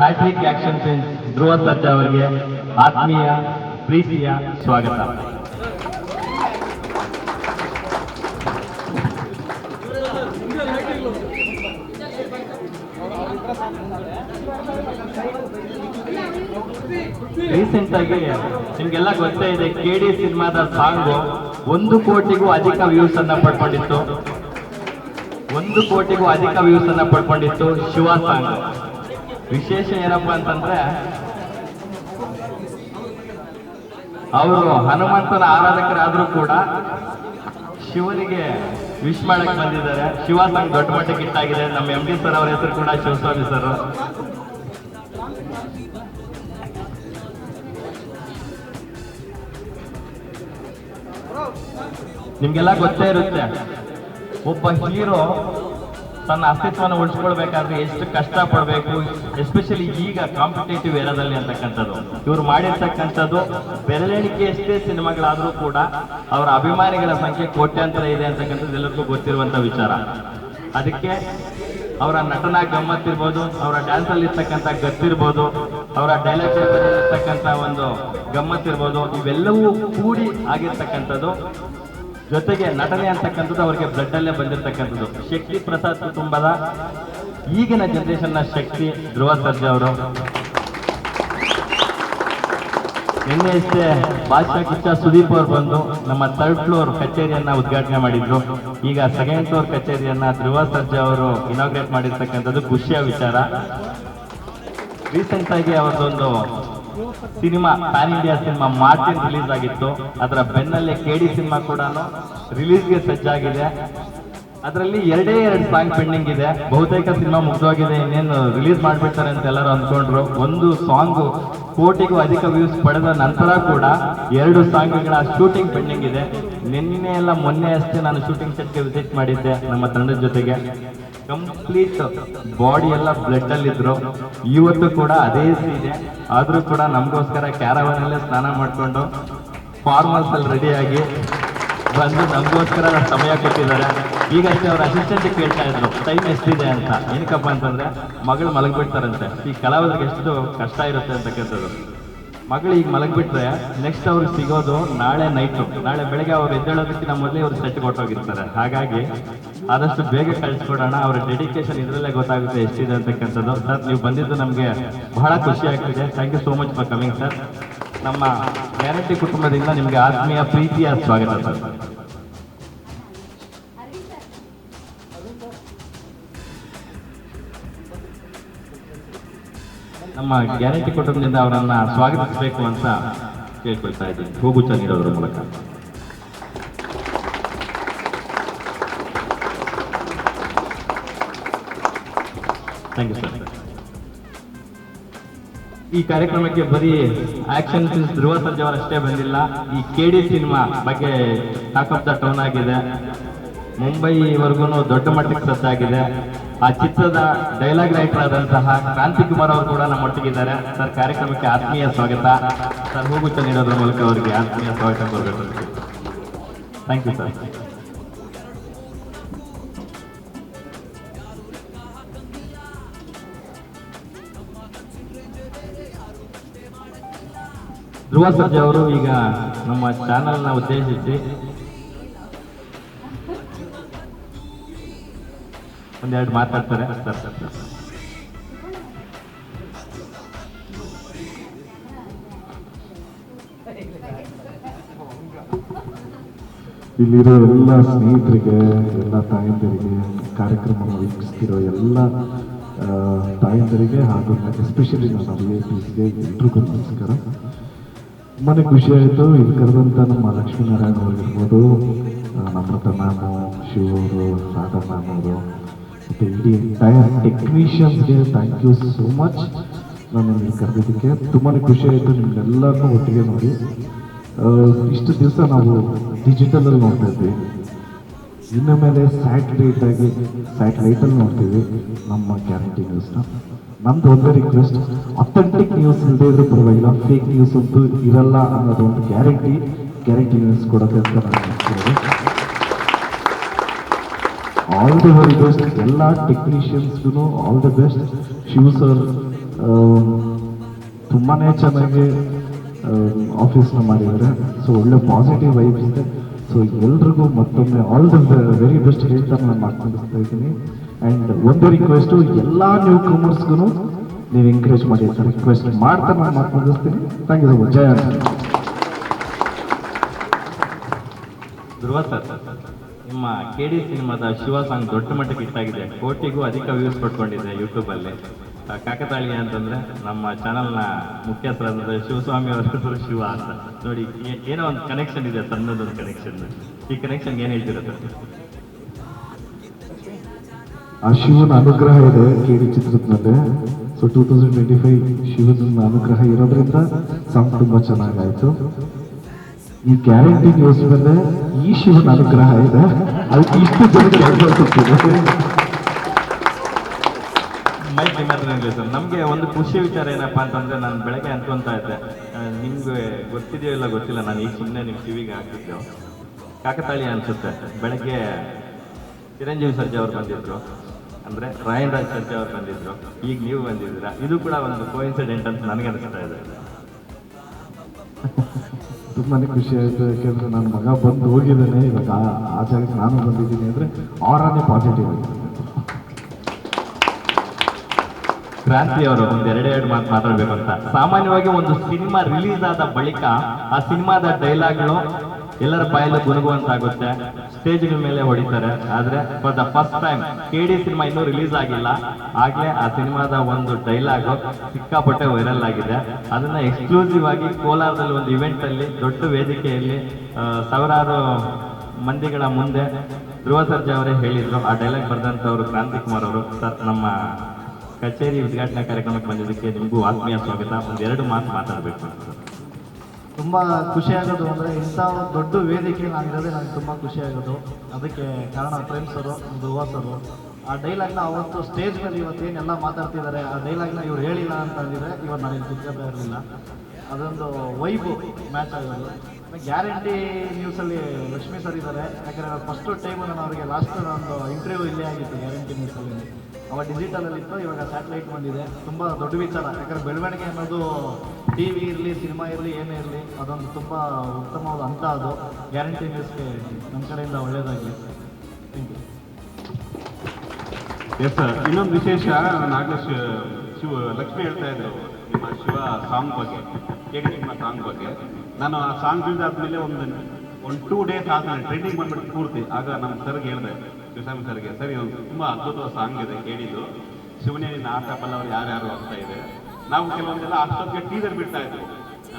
Hat-trick action film Dhruva Sarja ಅವರಿಗೆ ಆತ್ಮೀಯ ಪ್ರೀತಿಯ ಸ್ವಾಗತ. ರೀಸೆಂಟ್ ಆಗಿ ನಿಮ್ಗೆಲ್ಲ ಗೊತ್ತೇ ಇದೆ ಕೆ ಡಿ ಸಿನಿಮಾದ ಸಾಂಗು ಒಂದು ಕೋಟಿಗೂ ಅಧಿಕ ವ್ಯೂಸ್ ಅನ್ನ ಪಡ್ಕೊಂಡಿತ್ತು. ಒಂದು ಕೋಟಿಗೂ ಅಧಿಕ ವ್ಯೂಸ್ ಅನ್ನ ಪಡ್ಕೊಂಡಿತ್ತು ಶಿವ ಸಾಂಗ್ ವಿಶೇಷ ಏನಪ್ಪ ಅಂತಂದ್ರೆ, ಅವರು ಹನುಮಂತನ ಆರಾಧಕರಾದ್ರೂ ಕೂಡ ಶಿವನಿಗೆ ವಿಶ್ ಮಾಡಕ್ ಬಂದಿದ್ದಾರೆ. ಶಿವ ನಂಗೆ ದೊಡ್ಡ ಮಟ್ಟಕ್ಕೆ ಇಟ್ಟಾಗಿದೆ ನಮ್ಮ ಎಂ ಡಿ ಸರ್ ಅವರ ಹೆಸರು ಕೂಡ ಶಿವಸ್ವಾಮಿ ಸರ್ ನಿಮ್ಗೆಲ್ಲ ಗೊತ್ತೇ ಇರುತ್ತೆ, ಒಬ್ಬ ಹೀರೋ ತನ್ನ ಅಸ್ತಿತ್ವವನ್ನು ಉಳಿಸ್ಕೊಳ್ಬೇಕಾದ್ರೆ ಎಷ್ಟು ಕಷ್ಟ ಪಡಬೇಕು ಎಸ್ಪೆಷಲಿ ಈಗ ಕಾಂಪಿಟೇಟಿವ್ ಏರಾದಲ್ಲಿ ಅಂತಕ್ಕಂಥದ್ದು. ಇವರು ಮಾಡಿರ್ತಕ್ಕಂಥದ್ದು ಬೆರಳೆಣಿಕೆಯಷ್ಟೇ ಸಿನಿಮಾಗಳಾದರೂ ಕೂಡ ಅವರ ಅಭಿಮಾನಿಗಳ ಸಂಖ್ಯೆ ಕೋಟ್ಯಾಂತರ ಇದೆ ಅಂತಕ್ಕಂಥದ್ದು ಎಲ್ಲರಿಗೂ ಗೊತ್ತಿರುವಂಥ ವಿಚಾರ. ಅದಕ್ಕೆ ಅವರ ನಟನ ಗಮ್ಮತ್ತಿರ್ಬೋದು, ಅವರ ಡ್ಯಾನ್ಸಲ್ಲಿ ಇರ್ತಕ್ಕಂಥ ಗತ್ತಿರ್ಬೋದು, ಅವರ ಡೈಲಾಗ್ ಇರ್ತಕ್ಕಂಥ ಒಂದು ಗಮ್ಮತ್ತಿರ್ಬೋದು, ಇವೆಲ್ಲವೂ ಕೂಡಿ ಆಗಿರ್ತಕ್ಕಂಥದ್ದು ಜೊತೆಗೆ ನಟನೆ ಅಂತಕ್ಕಂಥದ್ದು ಅವರಿಗೆ ಬ್ಲಡ್ ಅಲ್ಲೇ ಬಂದಿರತಕ್ಕಂಥದ್ದು. ಶಕ್ತಿ ಪ್ರಸಾದ್ ಕುಟುಂಬದ ಈಗಿನ ಜನರೇಷನ್ನ ಶಕ್ತಿ ಧ್ರುವ ಸರ್ಜಾ ಅವರು. ನಿನ್ನೆ ಇಷ್ಟೇ ಬಾದಶಾ ಕಿಚ್ಚ ಸುದೀಪ್ ಅವರು ಬಂದು ನಮ್ಮ ಥರ್ಡ್ ಫ್ಲೋರ್ ಕಚೇರಿಯನ್ನ ಉದ್ಘಾಟನೆ ಮಾಡಿದ್ರು. ಈಗ ಸೆಕೆಂಡ್ ಫ್ಲೋರ್ ಕಚೇರಿಯನ್ನ ಧ್ರುವ ಸರ್ಜಾ ಅವರು ಇನಾಗ್ರೇಟ್ ಮಾಡಿರ್ತಕ್ಕಂಥದ್ದು ಖುಷಿಯ ವಿಚಾರ. ರೀಸೆಂಟ್ ಆಗಿ ಅವರದೊಂದು ಸಿನಿಮಾ, ಪ್ಯಾನ್ ಇಂಡಿಯಾ ಸಿನಿಮಾ ಮಾರ್ಚಿನ್ ರಿಲೀಸ್ ಆಗಿತ್ತು. ಅದರ ಬೆನ್ನಲ್ಲೇ ಕೆಡಿ ಸಿನಿಮಾ ಕೂಡ ರಿಲೀಸ್ಗೆ ಸಜ್ಜಾಗಿದೆ. ಅದರಲ್ಲಿ ಎರಡೇ ಎರಡು ಸಾಂಗ್ ಪೆಂಡಿಂಗ್ ಇದೆ. ಬಹುತೇಕ ಸಿನಿಮಾ ಮುಗ್ದೋಗಿದೆ, ಇನ್ನೇನು ರಿಲೀಸ್ ಮಾಡಿಬಿಡ್ತಾರೆ ಅಂತ ಎಲ್ಲರೂ ಅಂದ್ಕೊಂಡ್ರು. ಒಂದು ಸಾಂಗ್ ಕೋಟಿಗೂ ಅಧಿಕ ವ್ಯೂಸ್ ಪಡೆದ ನಂತರ ಕೂಡ ಎರಡು ಸಾಂಗ್ಗಳ ಶೂಟಿಂಗ್ ಪೆಂಡಿಂಗ್ ಇದೆ. ನಿನ್ನೆ ಎಲ್ಲ ಮೊನ್ನೆ ಅಷ್ಟೇ ನಾನು ಶೂಟಿಂಗ್ ಸೆಟ್ಗೆ ವಿಸಿಟ್ ಮಾಡಿದ್ದೆ ನಮ್ಮ ತಂಡದ ಜೊತೆಗೆ. ಕಂಪ್ಲೀಟ್ ಬಾಡಿ ಎಲ್ಲ ಬ್ಲಡ್ ಅಲ್ಲಿ ಇದ್ರು ಇವತ್ತು ಕೂಡ ಅದೇ ಇದೆ. ಆದ್ರೂ ಕೂಡ ನಮಗೋಸ್ಕರ ಕ್ಯಾರವನಲ್ಲೇ ಸ್ನಾನ ಮಾಡಿಕೊಂಡು ಫಾರ್ಮಲ್ಸ್ ಅಲ್ಲಿ ರೆಡಿಯಾಗಿ ಬಂದು ನಮಗೋಸ್ಕರ ಸಮಯ ಕೊಟ್ಟಿದ್ದಾರೆ. ಈಗಷ್ಟೇ ಅವ್ರ ಅಸಿಸ್ಟೆಂಟ್ ಕೇಳ್ತಾ ಇದ್ರು ಟೈಮ್ ಎಷ್ಟಿದೆ ಅಂತ? ಏನಕ್ಕಪ್ಪ ಅಂತಂದ್ರೆ, ಮಗಳು ಮಲಗಿಬಿಡ್ತಾರಂತೆ. ಈ ಕಲಾವಿದರಿಗೆ ಎಷ್ಟು ಕಷ್ಟ ಇರುತ್ತೆ ಅಂತಕ್ಕಂಥದ್ದು ಮಗಳು ಈಗ ಮಲಗಿಬಿಟ್ರೆ ನೆಕ್ಸ್ಟ್ ಅವ್ರಿಗೆ ಸಿಗೋದು ನಾಳೆ ನೈಟು ನಾಳೆ ಬೆಳಗ್ಗೆ ಅವ್ರು ಎದ್ದೇಳೋದಕ್ಕಿಂತ ಮೊದಲೇ ಅವ್ರು ಸೆಟ್ ಕೊಟ್ಟೋಗಿರ್ತಾರೆ ಹಾಗಾಗಿ ಆದಷ್ಟು ಬೇಗ ಕಳಿಸ್ಕೊಡೋಣ. ಅವರ ಡೆಡಿಕೇಶನ್ ಇದರಲ್ಲೇ ಗೊತ್ತಾಗುತ್ತೆ ಎಷ್ಟಿದೆ ಅಂತಕ್ಕಂಥದ್ದು. ಸರ್ ನೀವು ಬಂದಿದ್ದು ನಮಗೆ ಬಹಳ ಖುಷಿ ಆಗ್ತಿದೆ. Thank you so much for coming sir ನಮ್ಮ ಗ್ಯಾರಂಟಿ ಕುಟುಂಬದಿಂದ ನಿಮಗೆ ಆತ್ಮೀಯ ಪ್ರೀತಿಯ ಸ್ವಾಗತ ಸರ್ ನಮ್ಮ ಗ್ಯಾರಂಟಿ ಕುಟುಂಬದಿಂದ ಅವರನ್ನು ಸ್ವಾಗತಿಸಬೇಕು ಅಂತ ಕೇಳ್ಕೊಳ್ತಾ ಇದ್ದೀನಿ. ಹೂಗುಚ್ಚ ನೀಡೋದ್ರ ಮೂಲಕ. Thank you sir. ಈ ಕಾರ್ಯಕ್ರಮಕ್ಕೆ ಬರೀ ಆಕ್ಷನ್ ಫಿಲ್ಮ್ಸ್ ಧ್ರುವ ಸರ್ಜಾ ಅವರಷ್ಟೇ ಬಂದಿಲ್ಲ. ಈ ಕೆ ಡಿ ಸಿನಿಮಾ ಬಗ್ಗೆ ಟಾಕ್ ಆಫ್ ದ ಟೌನ್ ಆಗಿದೆ. ಮುಂಬೈವರೆಗೂ ದೊಡ್ಡ ಮಟ್ಟಕ್ಕೆ ಸದ್ದಾಗಿದೆ. ಆ ಚಿತ್ರದ ಡೈಲಾಗ್ ರೈಟರ್ ಆದಂತಹ ಕ್ರಾಂತಿ ಕುಮಾರ್ ಅವರು ಕೂಡ ನಮ್ಮೊಟ್ಟಿಗಿದ್ದಾರೆ. ಸರ್, ಕಾರ್ಯಕ್ರಮಕ್ಕೆ ಆತ್ಮೀಯ ಸ್ವಾಗತ. ಸರ್ ಹೂಗುಚ್ಚ ನೀಡೋದ್ರ ಮೂಲಕ ಅವರಿಗೆ ಆತ್ಮೀಯ ಸ್ವಾಗತ ಕೊಡಬೇಕು thank you sir Dhruva Sarja ಅವರು ಈಗ ನಮ್ಮ ಚಾನೆಲ್ನ ಉದ್ದೇಶಿಸಿ ಒಂದೆರಡು ಮಾತಾಡ್ತಾರೆ ಸರ್. ಇಲ್ಲಿರೋ ಎಲ್ಲ ಸ್ನೇಹಿತರಿಗೆ, ಎಲ್ಲ ತಾಯಂದಿರಿಗೆ, ಕಾರ್ಯಕ್ರಮವನ್ನು ವೀಕ್ಷಿಸ್ತಿರೋ ಎಲ್ಲ ತಾಯಂದಿರಿಗೆ ಹಾಗೂ ಎಸ್ಪೆಷಲಿ ನನ್ನ ಎಲ್ರಿಗೂ ನಮಸ್ಕಾರ ತುಂಬಾ ಖುಷಿ ಆಯಿತು. ಇಲ್ಲಿ ಕರೆದಂಥ ನಮ್ಮ ಲಕ್ಷ್ಮೀನಾರಾಯಣ ಅವರಿರ್ಬೋದು ನಮ್ರತ ಮ್ಯಾಮು ಅವರು ರಾಧಾ ಮ್ಯಾಮ್ ಅವರು, ಮತ್ತು ಇಡೀ ಎಂಟೈರ್ ಟೆಕ್ನಿಷಿಯನ್ಸ್ಗೆ ಥ್ಯಾಂಕ್ ಯು ಸೋ ಮಚ್ ನಾನು ಇಲ್ಲಿ ಕರೆದಿದ್ದಕ್ಕೆ ತುಂಬಾ ಖುಷಿ ಆಯಿತು. ನಿಮ್ಗೆಲ್ಲರನ್ನೂ ಒಟ್ಟಿಗೆ ನೋಡಿ. ಇಷ್ಟು ದಿವಸ ನಾವು ಡಿಜಿಟಲಲ್ಲಿ ನೋಡ್ತಾ ಇದ್ವಿ. ಇನ್ನು ಮೇಲೆ ಸ್ಯಾಟಲೈಟ್ ಆಗಿ ಸ್ಯಾಟಲೈಟಲ್ಲಿ ನೋಡ್ತೀವಿ. ನಮ್ಮ ಗ್ಯಾರಂಟಿ ನ್ಯೂಸ್ನ ನಮ್ದು ಒಂದೇ ರಿಕ್ವೆಸ್ಟ್ ಅಥೆಂಟಿಕ್ ನ್ಯೂಸ್ ಇಲ್ಲದೆ ಇದ್ರೂ ಪರವಾಗಿಲ್ಲ ಫೇಕ್ ನ್ಯೂಸ್ ಅಂತೂ ಇರಲ್ಲ ಅನ್ನೋದು ಒಂದು ಗ್ಯಾರಂಟಿ ಗ್ಯಾರಂಟಿ ನ್ಯೂಸ್ ಕೊಡೋಕೆ ಅಂತ ನಾನು ಆಲ್ ದಿ ವೆರಿ ಬೆಸ್ಟ್ ಎಲ್ಲ ಟೆಕ್ನಿಷಿಯನ್ಸ್ಗೂ all the best Shiva sir ತುಂಬಾ ಚೆನ್ನಾಗಿ ಆಫೀಸ್ನ ಮಾಡಿದ್ದಾರೆ. ಸೊ ಒಳ್ಳೆ ಪಾಸಿಟಿವ್ ವೈಬ್ಸ್ ಇದೆ. ಸೊ ಎಲ್ರಿಗೂ ಮತ್ತೊಮ್ಮೆ ಆಲ್ ದ ವೆರಿ ಬೆಸ್ಟ್ ಹೇಳ್ತಾ ನಾನು ಮಾತನಾಡಿಸ್ತಾ ಇದ್ದೀನಿ. ಆ್ಯಂಡ್ ಒಂದು ರಿಕ್ವೆಸ್ಟು ಎಲ್ಲ ನ್ಯೂ ಕಮರ್ಸ್ಗೂ ನೀವು ಎಂಕರೇಜ್ ಮಾಡಿ ಅಂತ ರಿಕ್ವೆಸ್ಟ್ ಮಾಡ್ತಾ ನಾನು ಮಾತನಾಡಿಸ್ತೀನಿ thank you so much Jaya Dhruva sir, ನಿಮ್ಮ ಕೆ ಡಿ ಸಿನಿಮಾದ ಶಿವ ಸಾಂಗ್ ದೊಡ್ಡ ಮಟ್ಟಕ್ಕೆ ಇಟ್ಟಾಗಿದೆ ಕೋಟಿಗೂ ಅಧಿಕ ವ್ಯೂಸ್ ಪಡ್ಕೊಂಡಿದೆ ಯೂಟ್ಯೂಬಲ್ಲಿ ಕಾಕತಾಳೀಯ ಅಂತಂದ್ರೆ ನಮ್ಮ ಚಾನಲ್ನ ಮುಖ್ಯಸ್ಥರಾದ ಶಿವಸ್ವಾಮಿ ಅವರ ಶಿವ ಅಂತ. ನೋಡಿ ಏನೋ ಒಂದು ಕನೆಕ್ಷನ್ ಇದೆ, ತನ್ನದೊಂದು ಕನೆಕ್ಷನ್ ಈ ಕನೆಕ್ಷನ್ ಏನು ಹೇಳ್ತಿರತ್ತೆ? ಆ ಶಿವನ ಅನುಗ್ರಹ ಇದೆ ಚಿತ್ರದ ಮೇಲೆ so two thousand twenty five ಶಿವನ ಅನುಗ್ರಹ ಇರೋದ್ರಿಂದ ಸಾಂಗ್ ತುಂಬಾ ಚೆನ್ನಾಗಾಯ್ತು. ಈ ಗ್ಯಾರಂಟಿ ನ್ಯೂಸ್ ಮೇಲೆ ಈ ಶಿವನ ಅನುಗ್ರಹ ಇದೆ. ಅದಕ್ಕೆ ಇಷ್ಟು ಜನಕ್ಕೆ ಅನುಗ್ರಹ ನಿಮ್ಮ ಹತ್ರ ಸರ್ ನಮಗೆ ಒಂದು ಖುಷಿ ವಿಚಾರ ಏನಪ್ಪ ಅಂತಂದ್ರೆ ನಾನು ಬೆಳಗ್ಗೆ ಅನ್ಕೊತಾ ಇದ್ದೆ. ನಿಮಗೆ ಗೊತ್ತಿದೆಯೋ ಇಲ್ಲ ಗೊತ್ತಿಲ್ಲ, ನಾನು ಈಗ ಸುಮ್ಮನೆ ನಿಮ್ಮ ಕಿವಿಗೆ ಹಾಕಿದ್ದೆ ಕಾಕತಾಳಿ ಅನ್ಸುತ್ತೆ. ಬೆಳಗ್ಗೆ ಚಿರಂಜೀವಿ ಸರ್ಜಾ ಅವ್ರು ಬಂದಿದ್ರು. ಅಂದ್ರೆ ರಾಯನ್ ರಾಜ್ ಸರ್ಜಾ ಅವ್ರು ಬಂದಿದ್ರು. ಈಗ ನೀವು ಬಂದಿದ್ದೀರಾ. ಇದು ಕೂಡ ಒಂದು ಕೋಇನ್ಸಿಡೆಂಟ್ ಅಂತ ನನಗೆ ಅನಿಸ್ತಾ ಇದೆ. ತುಂಬಾ ಖುಷಿ ಆಯಿತು. ಯಾಕೆಂದ್ರೆ ನನ್ನ ಮಗ ಬಂದು ಹೋಗಿದ್ದಾನೆ. ಇವಾಗ ಆ ಜಾಗಕ್ಕೆ ನಾನು ಬಂದಿದ್ದೀನಿ ಅಂದರೆ ಆರಾನೇ ಪಾಸಿಟಿವ್ ಆಗಿದೆ. ಕ್ರಾಂತಿ ಅವರು ಒಂದ್ ಎರಡೆರಡು ಮಾತು ಮಾತಾಡ್ಬೇಕು ಅಂತ ಸಾಮಾನ್ಯವಾಗಿ ಒಂದು ಸಿನಿಮಾ ರಿಲೀಸ್ ಆದ ಬಳಿಕ ಆ ಸಿನಿಮಾದ ಡೈಲಾಗ್ಗಳು ಎಲ್ಲರ ಬಾಯಲ್ಲೂ ಗುನುಗುವಂತಾಗುತ್ತೆ ಸ್ಟೇಜ್ಗಳ ಮೇಲೆ ಹೊಡಿತಾರೆ. ಆದ್ರೆ for the first time K D cinema ಇನ್ನೂ ರಿಲೀಸ್ ಆಗಿಲ್ಲ. ಆಗ್ಲೇ ಆ ಸಿನಿಮಾದ ಒಂದು ಡೈಲಾಗ್ ಸಿಕ್ಕಾಪಟ್ಟೆ ವೈರಲ್ ಆಗಿದೆ. ಅದನ್ನ ಎಕ್ಸ್ಕ್ಲೂಸಿವ್ ಆಗಿ ಕೋಲಾರದಲ್ಲಿ ಒಂದು ಇವೆಂಟ್ ಅಲ್ಲಿ, ದೊಡ್ಡ ವೇದಿಕೆಯಲ್ಲಿ ಸಾವಿರಾರು ಮಂದಿಗಳ ಮುಂದೆ ಧ್ರುವ ಸರ್ಜಾ ಅವರೇ ಹೇಳಿದ್ರು. ಆ ಡೈಲಾಗ್ ಬರೆದಂತವರು ಕ್ರಾಂತಿ ಕುಮಾರ್ ಅವರು. ಸರ್, ನಮ್ಮ ಕಚೇರಿ ಉದ್ಘಾಟನಾ ಕಾರ್ಯಕ್ರಮಕ್ಕೆ ಬಂದಿದ್ದಕ್ಕೆ ನಿಮಗೂ ಆತ್ಮೀಯ ಸ್ವಾಗತ. ಒಂದೆರಡು ಮಾತು ಮಾತಾಡಬೇಕು. ತುಂಬ ಖುಷಿ ಆಗೋದು ಅಂದರೆ ಇಂಥ ಒಂದು ದೊಡ್ಡ ವೇದಿಕೆ ನಾನಿರೋದೇ ನನಗೆ ತುಂಬ ಖುಷಿ ಆಗೋದು. ಅದಕ್ಕೆ ಕಾರಣ ಪ್ರೇಮ್ ಒಂದು ಧ್ರುವ ಸರು. ಆ ಡೈಲಾಗ್ನ ಅವತ್ತು ಸ್ಟೇಜ್ ಮೇಲೆ ಇವತ್ತೇನೆಲ್ಲ ಮಾತಾಡ್ತಿದ್ದಾರೆ, ಆ ಡೈಲಾಗ್ನ ಇವ್ರು ಹೇಳಿಲ್ಲ ಅಂತ ಅಂದಿದ್ರೆ ಇವತ್ತು ನನಗೆ ಕುತ್ಕೋತಾ ಇರಲಿಲ್ಲ. ಅದೊಂದು ವೈಬು ಮ್ಯಾಚ್ ಆಗೋದು. ಗ್ಯಾರಂಟಿ ನ್ಯೂಸಲ್ಲಿ ಲಕ್ಷ್ಮೀ ಸರ್ ಇದ್ದಾರೆ. ಯಾಕಂದರೆ ಫಸ್ಟು ಟೈಮು ನಾನು ಅವರಿಗೆ ಲಾಸ್ಟ್ ಒಂದು ಇಂಟರ್ವ್ಯೂ ಇಲ್ಲೇ ಆಗಿತ್ತು ಗ್ಯಾರಂಟಿ ನ್ಯೂಸಲ್ಲಿ ಅವಾಗ ಡಿಜಿಟಲಲ್ಲಿ ಇತ್ತು, ಇವಾಗ ಸ್ಯಾಟಲೈಟ್ ಬಂದಿದೆ. ತುಂಬ ದೊಡ್ಡ ವಿಚಾರ. ಯಾಕಂದರೆ ಬೆಳವಣಿಗೆ ಅನ್ನೋದು ಟಿ ವಿ ಇರಲಿ ಸಿನಿಮಾ ಇರಲಿ, ಏನೇ ಇರಲಿ, ಅದೊಂದು ತುಂಬ ಉತ್ತಮವಾದ ಹಂತ ಅದು. ಗ್ಯಾರಂಟಿ ನ್ಯೂಸ್ಗೆ ನಮ್ಮ ಕಡೆಯಿಂದ ಯು ಎಸ್ ಸರ್ ಇನ್ನೊಂದು ವಿಶೇಷ, ನಾಗೇಶ್, ಶಿವ, ಲಕ್ಷ್ಮಿ ಹೇಳ್ತಾ ಇದ್ರು, ನಿಮ್ಮ ಶಿವ ಸಾಂಗ್ ಬಗ್ಗೆ, ಕೇಳಿ ನಿಮ್ಮ ಸಾಂಗ್ ಬಗ್ಗೆ. ನಾನು ಆ ಸಾಂಗ್ ಆದ್ಮೇಲೆ ಒಂದು ಒಂದು ಟೂ ಡೇಸ್ ಆದ ಟ್ರೈನಿಂಗ್ ಬಂದ್ಬಿಟ್ಟು ಪೂರ್ತಿ. ಆಗ ನಮ್ಮ ಸರ್ಗೆ ಹೇಳಿದೆ ಶಿವಸ್ವಾಮಿ ಸರ್ಗೆ ಸರಿ, ಒಂದು ತುಂಬ ಅದ್ಭುತವಾದ ಸಾಂಗ್ ಇದೆ ಕೇಳಿದ್ದು. ಶಿವನೇರಿ ಆಟ ಪಲ್ಲವರು ಯಾರ್ಯಾರು ಅಂತ ಇದೆ. ನಾವು ಕೆಲವೊಂದೆಲ್ಲ ಅಷ್ಟೊತ್ತಿಗೆ ಟೀಸರ್ ಬಿಡ್ತಾ ಇದ್ವಿ.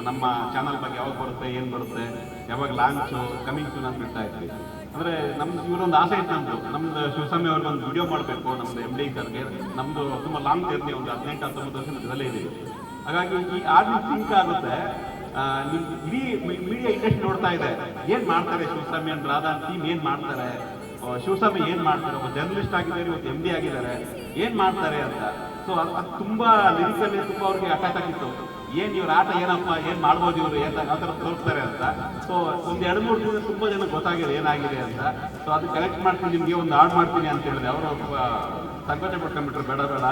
ನಮ್ಮ ಚಾನಲ್ ಬಗ್ಗೆ ಯಾವಾಗ ಬರುತ್ತೆ, ಏನು ಬರುತ್ತೆ, ಯಾವಾಗ ಲಾಂಚು ಕಮಿಂಗ್ ಸೂನ್ ಅಂತ ಬಿಡ್ತಾ ಇದ್ವಿ. ಅಂದ್ರೆ ನಮ್ದು, ಇವರೊಂದು ಆಸೆ ಇತ್ತು ನಮ್ಮದು ನಮ್ಮದು ಶಿವಸ್ವಾಮಿ ಅವ್ರಿಗೆ ಒಂದು ವಿಡಿಯೋ ಮಾಡಬೇಕು ನಮ್ಮದು ಎಂ ಡಿ ಸರ್ಗೆ ನಮ್ದು ತುಂಬ ಲಾಂಗ್ ಜರ್ನಿ ಒಂದು ಹದಿನೆಂಟು, ಹತ್ತೊಂಬತ್ತು ವರ್ಷ ಮಧ್ಯದಲ್ಲೇ ಇದ್ದೀವಿ ಹಾಗಾಗಿ ಈ ಆರ್ಮಿ ಸಿಂಕ್ ಆಗುತ್ತೆ. ನಿಮ್ಮ ನಿಮ್ ಇಡೀ ಮೀಡಿಯಾ ಇಂಡಸ್ಟ್ರಿ ನೋಡ್ತಾ ಇದೆ. ಏನು ಮಾಡ್ತಾರೆ ಶಿವಸ್ವಾಮಿ ಅಂಡ್ ರಾಧಾ ಟೀಮ್ ಏನು ಮಾಡ್ತಾರೆ? ಶಿವಸ್ವಾಮಿ ಏನ್ ಮಾಡ್ತಾರೆ? ಒಬ್ಬ ಜರ್ನಲಿಸ್ಟ್ ಆಗಿದ್ದಾರೆ, ಇವತ್ತು ಎಂ ಡಿ ಆಗಿದ್ದಾರೆ. ಏನ್ ಮಾಡ್ತಾರೆ ಅಂತ. ಸೊ ಅದು ಅದು ತುಂಬಾ ಲಿರಿಕಲ್ಲಿ ತುಂಬಾ ಅವ್ರಿಗೆ ಅಟ್ಯಾಕ್ ಆಗಿತ್ತು ಏನ್ ಇವ್ರ ಆಟ ಏನಪ್ಪ? ಏನ್ ಮಾಡ್ಬೋದು ಇವರು? ಏನ್ ಆ ಥರ ತೋರಿಸ್ತಾರೆ ಅಂತ. ಸೊ ಒಂದ್ ಎರಡು ಮೂರು ದಿನ ತುಂಬಾ ಜನ ಗೊತ್ತಾಗಿದೆ ಏನಾಗಿದೆ ಅಂತ. ಸೊ ಅದು ಕಲೆಕ್ಟ್ ಮಾಡ್ತೀನಿ, ನಿಮ್ಗೆ ಒಂದು ಆರ್ಡ್ ಮಾಡ್ತೀನಿ ಅಂತ ಹೇಳಿದೆ. ಅವರು ಸಂಕೋಚ ಪಡ್ಕೊಂಡ್ಬಿಟ್ರು ಬೇಡ ಬೇಡ,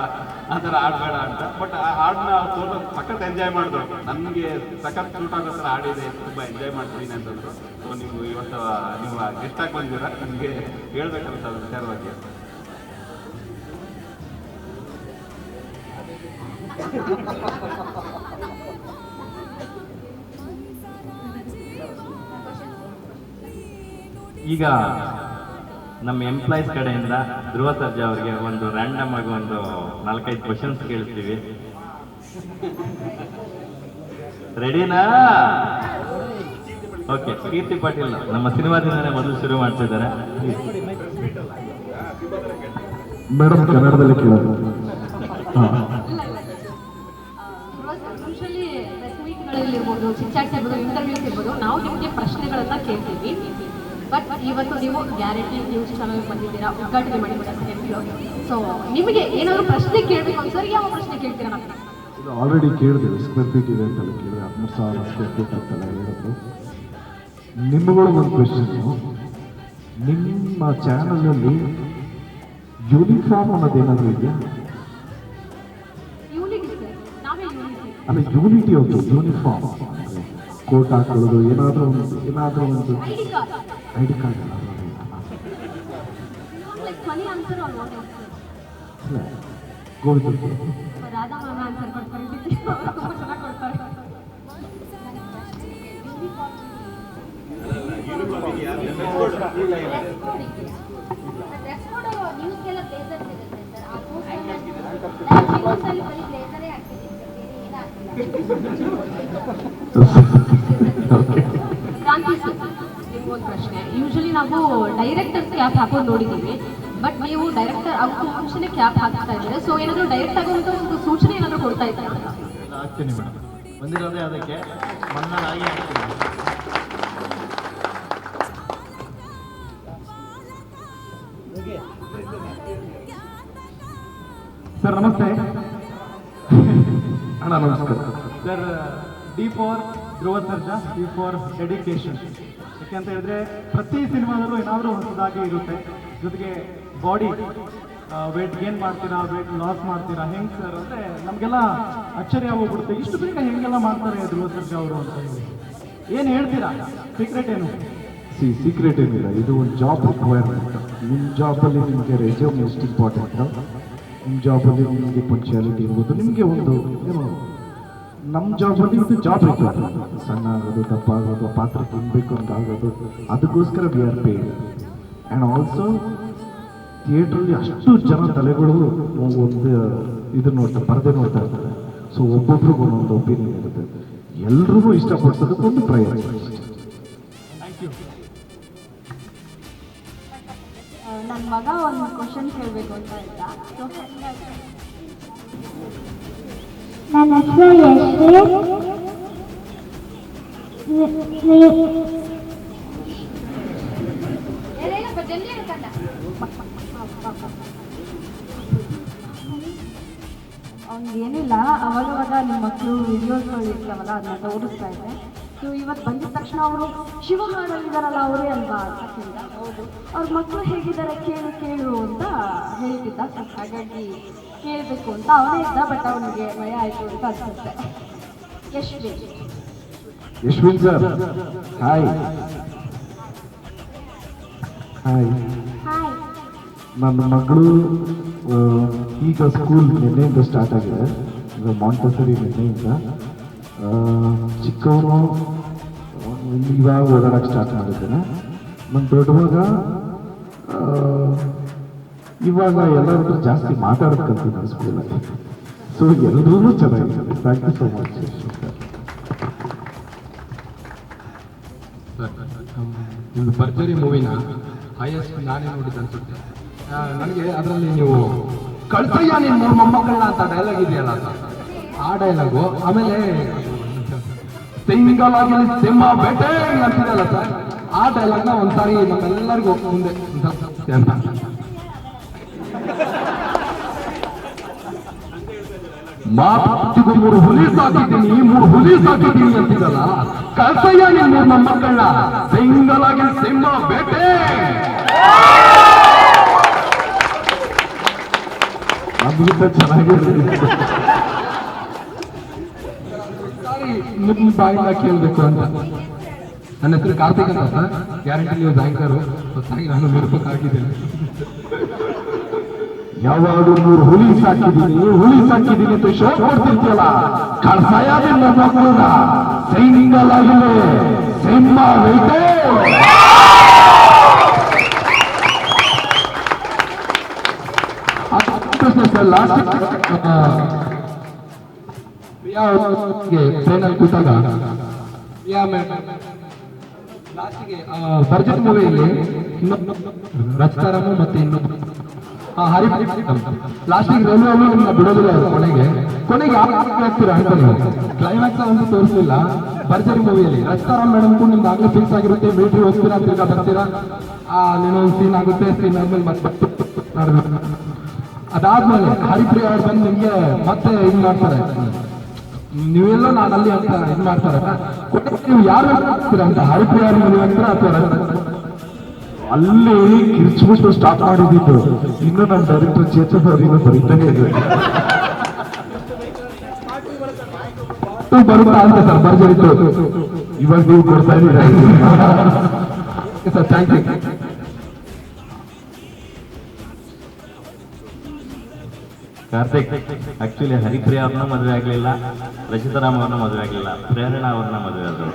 ಆ ಥರ ಹಾಡ್ ಬೇಡ ಅಂತ. ಬಟ್ ಆ ಹಾಡನ್ನ ತೋರ್ಸ ಸಖತ್ ಎಂಜಾಯ್ ಮಾಡಿದ್ರು ನನಗೆ ಸಖತ್ ಸೂಟ್ ಆಗೋ ಥರ ಹಾಡಿದೆ, ತುಂಬ ಎಂಜಾಯ್ ಮಾಡ್ತೀನಿ ಅಂತಂದ್ರು. ಸೊ ನೀವು ಇವತ್ತು ನೀವು ಗೆಸ್ಟ್ ಆಗಿ ಬಂದಿರ? ನಿಮಗೆ ಹೇಳ್ಬೇಕಂತ ಅದ್ರ ಬಗ್ಗೆ ಈಗ ನಮ್ಮ ಎಂಪ್ಲಾಯೀಸ್ ಕಡೆಯಿಂದ ಧ್ರುವ ಸರ್ಜಾ ಅವರಿಗೆ ಒಂದು ರ್ಯಾಂಡಮ್ ಆಗಿ ಒಂದು ನಾಲ್ಕೈದು ಕ್ವಶನ್ಸ್ ಕೇಳ್ತೀವಿ. ರೆಡಿನಾ ಓಕೆ ಕೀರ್ತಿ ಪಾಟೀಲ್ ನಮ್ಮ ಸಿನಿಮಾದಿಂದನೇ ಮೊದಲು ಶುರು ಮಾಡ್ತಿದ್ದಾರೆ. ಮೇಡಮ್ ಕನ್ನಡದಲ್ಲಿ ಕೇಳೋದು ಯೂಶಲಿ ಪ್ರೆಸ್ ಇರ್ಬೋದು ಇಂಟರ್ವ್ಯೂಸ್ ಇರ್ಬೋದು ನಾವು ನಿಮಗೆ ಪ್ರಶ್ನೆಗಳನ್ನ ಕೇಳ್ತೀವಿ. ಬಟ್ ಇವತ್ತು ನೀವು ಗ್ಯಾರಂಟಿ ನ್ಯೂಸ್ ಚಾನಲ್ ಬಂದಿದ್ದೀರಾ? ಉದ್ಘಾಟನೆ ಮಾಡಿದ್ದೀರಾ ಸೊ ನಿಮಗೆ ಏನಾದರೂ ಪ್ರಶ್ನೆ ಕೇಳಬೇಕು ಸರ್ ಯಾವ ಪ್ರಶ್ನೆ ಕೇಳ್ತೀರಾ? ಇದು ಆಲ್ರೆಡಿ ಕೇಳಿದೆ ಸ್ಕ್ವೇರ್ ಫೀಟ್ ಇದೆ ಅಂತೆಲ್ಲ ಕೇಳಿದೆ ಹದಿಮೂರು ಸಾವಿರ ಸ್ಕ್ವೇರ್ ಫೀಟ್ ಅಂತೆಲ್ಲ ಹೇಳಿದ್ರು. ಒಂದು ಕ್ವೆಶನ್ನು ನಿಮ್ಮ ಚಾನಲಲ್ಲಿ ಯೂನಿಫಾರ್ಮ್ ಅನ್ನೋದೇನಾದರೂ ಇದೆಯಾ? ಯೂನಿಕ್ ಇದೆ ಅಲ್ಲ ಯೂನಿಟಿ ಒಂದು ಯೂನಿಫಾರ್ಮ್ ಕೋಟ್ ಹಾಕೊಳ್ಳೋದು ಏನಾದರೂ ಒಂದು ಏನಾದರೂ ಒಂದು I D card I D card like funny answer or what ಅಲ್ಲ. ಗೋವಿಂದ ರಾಧಾ ಮಾಮ ಆನ್ಸರ್ ಕೊಡ್ತಾರೆ ತುಂಬ ಚೆನ್ನಾಗಿ ಕೊಡ್ತಾರೆ ಡ್ರೆಸ್ ಕೋಡ್ ನ್ಯೂಸ್ಗೆಲ್ಲ ಕ್ರಾಂತಿ ಸರ್ ನಿಮ್ಗೊಂದು ಪ್ರಶ್ನೆ ಯೂಶಲಿ ನಾವು ಡೈರೆಕ್ಟರ್ಸ್ ಕ್ಯಾಪ್ ಹಾಕೊಂಡು ನೋಡಿದ್ದೀವಿ ಬಟ್ ನೀವು ಡೈರೆಕ್ಟರ್ ಅವ್ರ ಮುಂಚೆನೆ ಕ್ಯಾಪ್ ಹಾಕ್ತಾ ಇದ್ದಾರೆ ಸೊ ಏನಾದರೂ ಡೈರೆಕ್ಟ್ ಆಗುವಂಥ ಒಂದು ಸೂಚನೆ ಏನಾದರೂ ಕೊಡ್ತಾ ಇದ್ದಾರೆ? ಹಾಕ್ತೀನಿ ಮೇಡಮ್. ಬಂದಿರೋದೇ ಅದಕ್ಕೆ ಬಂದಾಗಿ ಹಾಕ್ತೀನಿ. ಸರ್ ನಮಸ್ತೆ. ಅಣ್ಣ ನಮಸ್ಕಾರ. Sir D for Dhruva Sarja ಈ ಫಾರ್ ಡೆಡಿಕೇಶನ್ ಯಾಕೆ ಅಂತ ಹೇಳಿದ್ರೆ, ಪ್ರತಿ ಸಿನಿಮಾದಲ್ಲೂ ಏನಾದರೂ ಹೊಸದಾಗಿ ಇರುತ್ತೆ. ಜೊತೆಗೆ ಬಾಡಿ ವೇಟ್ ಗೇನ್ ಮಾಡ್ತೀರಾ ವೇಟ್ ಲಾಸ್ ಮಾಡ್ತೀರಾ, ಹೆಂಗೆ ಸರ್ ಅಂದರೆ ನಮಗೆಲ್ಲ ಅಚ್ಚರಿ ಆಗೋಗ್ಬಿಡುತ್ತೆ ಇಷ್ಟು ಬೇಗ ಹೆಂಗೆಲ್ಲ ಮಾಡ್ತಾರೆ ಧ್ರುವ ಸರ್ಜಾ ಅವರು ಅಂತ ಹೇಳಿ. ಏನು ಹೇಳ್ತೀರಾ? ಸೀಕ್ರೆಟ್ ಏನು? ಸಿ ಸೀಕ್ರೆಟ್ ಏನಿಲ್ಲ. ಇದು ಒಂದು ಜಾಬ್ ರಿಕ್ವೈರ್ಮೆಂಟ್ ನಿಮ್ಮ ಜಾಬಲ್ಲಿ ನಿಮಗೆ ರೆಸ್ಯೂಮ್ ಎಷ್ಟು ಇಂಪಾರ್ಟೆಂಟ್ ನಿಮ್ಮ ಜಾಬಲ್ಲಿ ನಿಮಗೆ ಪಂಕ್ಚುಯಾಲಿಟಿ ಇರ್ಬೋದು. ನಿಮಗೆ ಒಂದು, ಏನು? ನಮ್ಮ ಜಾಬಲ್ಲಿ ಇದು ಜಾಬ್ ಇರ್ತದೆ ಸಣ್ಣ ಆಗೋದು ದಪ್ಪ ಆಗೋದು ಪಾತ್ರ ತುಂಬಬೇಕು ಅಂತ ಆಗೋದು ಅದಕ್ಕೋಸ್ಕರ we are paid and also ಥಿಯೇಟ್ರಲ್ಲಿ ಅಷ್ಟು ಜನ ತಲೆಗಳು ಒಂದು ಇದು ನೋಡ್ತಾರೆ ಪರದೆ ನೋಡ್ತಾ ಇರ್ತಾರೆ. ಸೊ ಒಬ್ಬೊಬ್ರಿಗೂ ಒಂದೊಂದು ಒಪಿನಿಯನ್ ಇರುತ್ತೆ. ಎಲ್ರಿಗೂ ಇಷ್ಟಪಡ್ಸೋದಕ್ಕೆ ಒಂದು ಪ್ರಯತ್ನ. ನನ್ನ ಮಗ ಒಂದು ಕ್ವಶನ್ ಕೇಳಬೇಕು ಅಂತ ಇದ್ದ ಸೊ ನನ್ನ ಹೆಸರು ಅವ್ನಿಗೇನಿಲ್ಲ ಅವಾಗವಾಗ ನಿಮ್ಮ ಮಕ್ಕಳು ವಿಡಿಯೋಸ್ಗಳು ಇರ್ತಾವಲ್ಲ ಅದನ್ನ ತೋರಿಸ್ತಾ ಇದ್ದೆ. ಸೊ ಇವತ್ತು ಬಂದಿದ ತಕ್ಷಣ ಅವರು ಶಿವಮೊಗ್ಗದಲ್ಲಿದ್ದಾರಲ್ಲ ಅವರೇ ಅಲ್ವಾ? ಅಂತ ಹೌದು. ಅವ್ರ ಮಕ್ಕಳು ಹೇಗಿದ್ದಾರೆ ಕೇಳು ಕೇಳು ಅಂತ ಹೇಳ್ತಿದ್ದ. ಹಾಗಾಗಿ ಕೇಳಬೇಕು ಅಂತ ಅವನೇ ಇದ್ದ ಬಟ್ ಅವನಿಗೆ ಭಯ ಆಯಿತು ಅಂತ ಅನ್ಸುತ್ತೆ. Yashvi Yashwin sir. Hi. Hi. ನನ್ನ ಮಗಳು ಈಗ ಸ್ಕೂಲ್ ನಿನ್ನೆಯಿಂದ ಸ್ಟಾರ್ಟ್ ಆಗಿದೆ. ಮಾಂಟಸರಿ ನಿನ್ನೆಯಿಂದ. ಚಿಕ್ಕವನು ಇವಾಗ ಓಡಾಡಕ್ಕೆ ಸ್ಟಾರ್ಟ್ ಮಾಡಿದ್ದೇನೆ. ನನ್ನ ದೊಡ್ಡವಾಗ ಇವಾಗ ಎಲ್ಲರೂ ಜಾಸ್ತಿ ಮಾತಾಡೋದು ಕಲ್ತಿದ್ದಾನೆ ಸ್ಕೂಲಲ್ಲಿ ಸೊ ಎಲ್ಲರೂ ಚೆನ್ನಾಗಿದೆ ಥ್ಯಾಂಕ್ ಯು ಸೊ ಮಚ್ ನಿಮ್ದು ಭರ್ಜರಿ ಮೂವಿನ ಹೈಯೆಸ್ಟ್ ನಾನೇ ನೋಡಿದ್ದು ಅನ್ಸುತ್ತೆ. ನನಗೆ ಅದರಲ್ಲಿ ನೀವು ಕಳ್ಸಯ್ಯ ನೀನ್ ಮೊಮ್ಮಕ್ಕಳನ್ನ ಅಂತ ಡೈಲಾಗ್ ಇದೆಯಲ್ಲ. ಆ ಡೈಲಾಗು ಆಮೇಲೆ ಸಿಂಗಲಾಗಿ ಸಿಂಹ ಬೇಟೆ ಅಂತಿದಲ್ಲ ಸರ್ ಆ ಡೈಲಾಗ್ನ ಒಂದ್ಸಾರಿ ನಮ್ಮೆಲ್ಲರಿಗೂ ಮುಂದೆ ಅಂತ ಮಾತಿಗೂ ಮೂರು ಹುಲಿ ಸಾಕಿದ್ದೀನಿ ಮೂರು ಹುಲಿ ಸಾಕಿದ್ದೀನಿ ಅಂತಿದಲ್ಲ ಕಳ್ಸಯ್ಯ ನೀನ್ ಮೂರು ಮೊಮ್ಮಕ್ಕಳನ್ನ ಸಿಂಗಲಾಗಿ ಸಿಂಹ ಬೇಟೆ ನಮಗಿಂತ ಚೆನ್ನಾಗಿರುತ್ತೆ ನಿಮ್ಮ ಬಾಯಿಂದ ಕೇಳಬೇಕು ಅಂತ ನನ್ನ ಹೆಸರು ಕಾರ್ತಿಕ್ ಅಂತ ಸರ್. ಗ್ಯಾರಂಟಿ ನೀವು ಬ್ಯಾಂಕರು. ಹೊಸದಾಗಿ ನಾನು ಮಿರ್ಬೇಕಾಗಿದ್ದೇನೆ ಯಾವಾಗಲೂ ಮೂರು ಹುಲಿ ಸಾಕಿದ್ದೀನಿ. ಹುಲಿ ಸಾಕಿದ್ದೀನಿ ಅಂತ ಶೋ ಕೊಡ್ತಿರ್ತೀಯಲ್ಲ ನನ್ನ ಮಕ್ಕಳನ್ನ. ಸೈನಿಂಗಲ್ ಆಗಿಲ್ಲ ಸಿಂಹ ವೈಟೇ. ಲಾಸ್ಟ್ ಪ್ರಿಯಾಗೆ ಟ್ರೈನಲ್ಲಿ ಕೂತಾಗ ಪ್ರಿಯಾ ಮೇಡಮ್ ಲಾಸ್ಟಿಗೆ ಭರ್ಜತ್ ಮೂವಿಯಲ್ಲಿ ಇನ್ನೊಬ್ಬ ರಚಿತಾರಾಮು ಮತ್ತೆ ಇನ್ನೊಂದು ಹರಿ ಲಾಸ್ಟಿಗೆ ರೈಲ್ವೆ ನಿಮ್ಮ ಬಿಡೋದಿಲ್ಲ ಕೊನೆಗೆ. ಕೊನೆಗೆ ಯಾರು ಹೋಗ್ತೀರಾ ಅಂತ ನೀವು? ಕ್ಲೈಮ್ಯಾಕ್ಸ್ ಅಂತ ತೋರಿಸಲಿಲ್ಲ ಭರ್ಜರಿ ಮೂವಿಯಲ್ಲಿ ರಚಿತಾರಾಮ್ ಮೇಡಮ್ ಕೂಡ ನಿಮ್ದು ಆಗ್ಲೇ ಫಿಕ್ಸ್ ಆಗಿರುತ್ತೆ. ಮಿಲಿಟರಿ ಹೋಗ್ತೀರಾ ತಿರ್ಗಾ ಬರ್ತೀರಾ? ಆ ನೀನೊಂದು ಸೀನ್ ಆಗುತ್ತೆ. ಸೀನ್ ಆದ್ಮೇಲೆ ಮತ್ತೆ. ಅದಾದ್ಮೇಲೆ ಹರಿಪ್ರಿಯ ಅವ್ರು ಬಂದು ನಿಮ್ಗೆ ಮತ್ತೆ ಇದು ಮಾಡ್ತಾರೆ. ನೀವೆಲ್ಲ ನಾನು ಅಲ್ಲಿ ಅಂತ ಇದು ಮಾಡ್ತಾರೆ. ನೀವು ಯಾರು ಆಗ್ತೀರಾ ಅಂತ ಹರಿಪ್ರಿಯ ಅವ್ರ ಮದುವೆ ಅಂತೀರಾ ಅಥವಾ ಅಲ್ಲಿ ಕಿರ್ಚ್ಬಿಟ್ಟು ಸ್ಟಾರ್ಟ್ ಮಾಡಿದ್ದು. ಇನ್ನು ನನ್ನ ಡೈರೆಕ್ಟರ್ ಚೇತನ್ ಅವ್ರಿಗೆ ಬರೀತಾನೆ ಇದೆ ಟು ಬರುತ್ತಾ ಅಂತ ಸರ್ ಬರ್ಜರಿತ್ತು ಇವಾಗ ನೀವು ಕೊಡ್ತಾ ಇದ್ದೀರಾ? Sir thank you Karthik actually Haripriya ಅವ್ರನ್ನ ಮದುವೆ ಆಗ್ಲಿಲ್ಲ ರಚಿತಾರಾಮ್ ಅವ್ರನ್ನ ಮದುವೆ ಆಗ್ಲಿಲ್ಲ, ಪ್ರೇರಣಾ ಅವ್ರನ್ನ ಮದುವೆ ಆದ್ರು.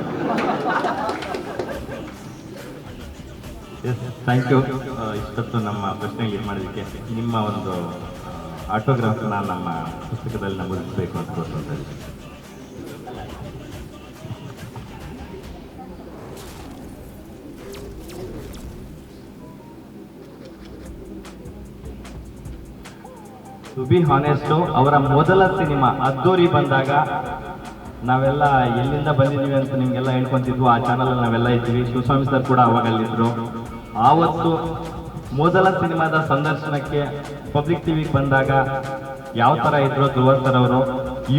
ಥ್ಯಾಂಕ್ ಯು ಇಷ್ಟೊತ್ತು ನಮ್ಮ ಪ್ರಶ್ನೆಗೆ ಇದು ಮಾಡೋದಕ್ಕೆ ನಿಮ್ಮ ಒಂದು ಆಟೋಗ್ರಾಫ್ನ ನಮ್ಮ ಪುಸ್ತಕದಲ್ಲಿ ನಮೂದಿಸಬೇಕು ಅಂತ ಟು ಬಿ ಹಾನೆಸ್ಟು ಅವರ ಮೊದಲ ಸಿನಿಮಾ, ಅದ್ದೂರಿ ಬಂದಾಗ ನಾವೆಲ್ಲ ಎಲ್ಲಿಂದ ಬಂದಿದ್ದೀವಿ ಅಂತ ನಿಮಗೆಲ್ಲ ಹೇಳ್ಕೊತಿದ್ವು. ಆ ಚಾನಲಲ್ಲಿ ನಾವೆಲ್ಲ ಇದ್ವಿ ಶಿವಸ್ವಾಮಿ ಸರ್ ಕೂಡ ಅವಾಗಲ್ಲಿದ್ದರು ಆವತ್ತು ಮೊದಲ ಸಿನಿಮಾದ ಸಂದರ್ಶನಕ್ಕೆ ಪಬ್ಲಿಕ್ ಟಿವಿಗೆ ಬಂದಾಗ ಯಾವ ಥರ ಇದ್ರು ಧ್ರುವ ಸರ್ ಅವರು?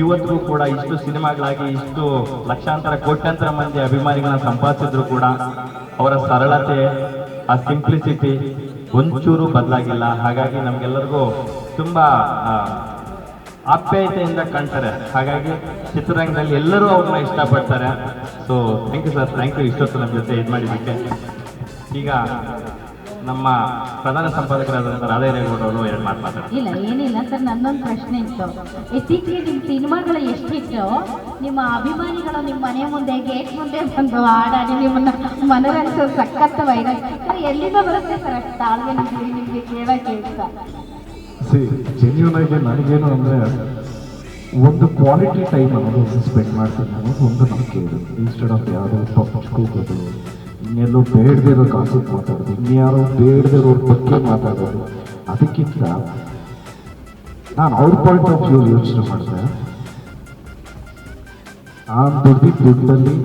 ಇವತ್ತಿಗೂ ಕೂಡ ಇಷ್ಟು ಸಿನಿಮಾಗಳಾಗಿ ಇಷ್ಟು ಲಕ್ಷಾಂತರ, ಕೋಟ್ಯಾಂತರ ಮಂದಿ ಅಭಿಮಾನಿಗಳನ್ನ ಸಂಪಾದಿಸಿದ್ರು ಕೂಡ ಅವರ ಸರಳತೆ, ಆ ಸಿಂಪ್ಲಿಸಿಟಿ ಒಂಚೂರು ಬದಲಾಗಿಲ್ಲ. ಹಾಗಾಗಿ ನಮ್ಗೆಲ್ಲರಿಗೂ ತುಂಬಾ ಆಪ್ಯಾಯತೆಯಿಂದ ಕಾಣ್ತಾರೆ. ಹಾಗಾಗಿ ಚಿತ್ರರಂಗದಲ್ಲಿ ಎಲ್ಲರೂ ಅವ್ರನ್ನ ಇಷ್ಟಪಡ್ತಾರೆ. So thank you sir thank you ಇಷ್ಟೊತ್ತು ನಮ್ಮ ಜೊತೆ ಇದು ಮಾಡಿದ್ದಕ್ಕೆ. ಈಗ ನಮ್ಮ ಪ್ರಧಾನ ಸಂಪಾದಕರಾದಂಥ ರಾಧೇರೇಗೌಡ ಅವರು ಎರಡು ಮಾತು ಮಾತಾಡ್ತಾರೆ. ಇಲ್ಲ, ಏನಿಲ್ಲ ಸರ್, ನನ್ನೊಂದು ಪ್ರಶ್ನೆ ಇತ್ತು. ಇತ್ತೀಚೆಗೆ ನಿಮ್ಮ ಸಿನಿಮಾಗಳು ಎಷ್ಟಿತ್ತು, ನಿಮ್ಮ ಅಭಿಮಾನಿಗಳು ನಿಮ್ಮ ಮನೆ ಮುಂದೆ, ಗೇಟ್ ಮುಂದೆ ಬಂದು ಹಾಡಾಡಿ ನಿಮ್ಮನ್ನ ಮನರಂಜಿಸೋ ಸಖತ್ ವೈರಲ್ ಎಲ್ಲಿಂದ ಬರುತ್ತೆ ಸರ್ ಅಷ್ಟು ತಾಳ್ಮೆ ನಿಮಗೆ ಕೇಳಕ್ಕೆ ಇಷ್ಟ ಸಿ ಜೆನ್ಯೂನ್ ಆಗಿ ನನಗೇನು ಅಂದರೆ ಒಂದು ಕ್ವಾಲಿಟಿ ಟೈಮ್ ಅನ್ನೋದು ಸ್ಪೆಂಡ್ ಮಾಡ್ತೀನಿ ಅನ್ನೋದು ಒಂದು ನಂಬಿಕೆ ಇದೆ. ಇನ್ಸ್ಟೆಡ್ ಆಫ್ ಯಾವುದೋ ಪಬ್ಲಿಕ್ ಹೋಗೋದು ಇನ್ನೆಲ್ಲೋ ಬೇಡದಿರೋ ಕಾಸಿಗೆ ಮಾತಾಡೋದು, ಇನ್ಯಾರೋ ಬೇಡದಿರೋರ ಬಗ್ಗೆ ಮಾತಾಡೋದು, ಅದಕ್ಕಿಂತ ನಾನು ಅವ್ರ ಪಾಯಿಂಟ್ ಆಫ್ ವ್ಯೂ ಯೋಚನೆ ಮಾಡಿದೆ. ಆ ದುಡ್ಡಿದ್ದ ದುಡ್ಡಲ್ಲಿ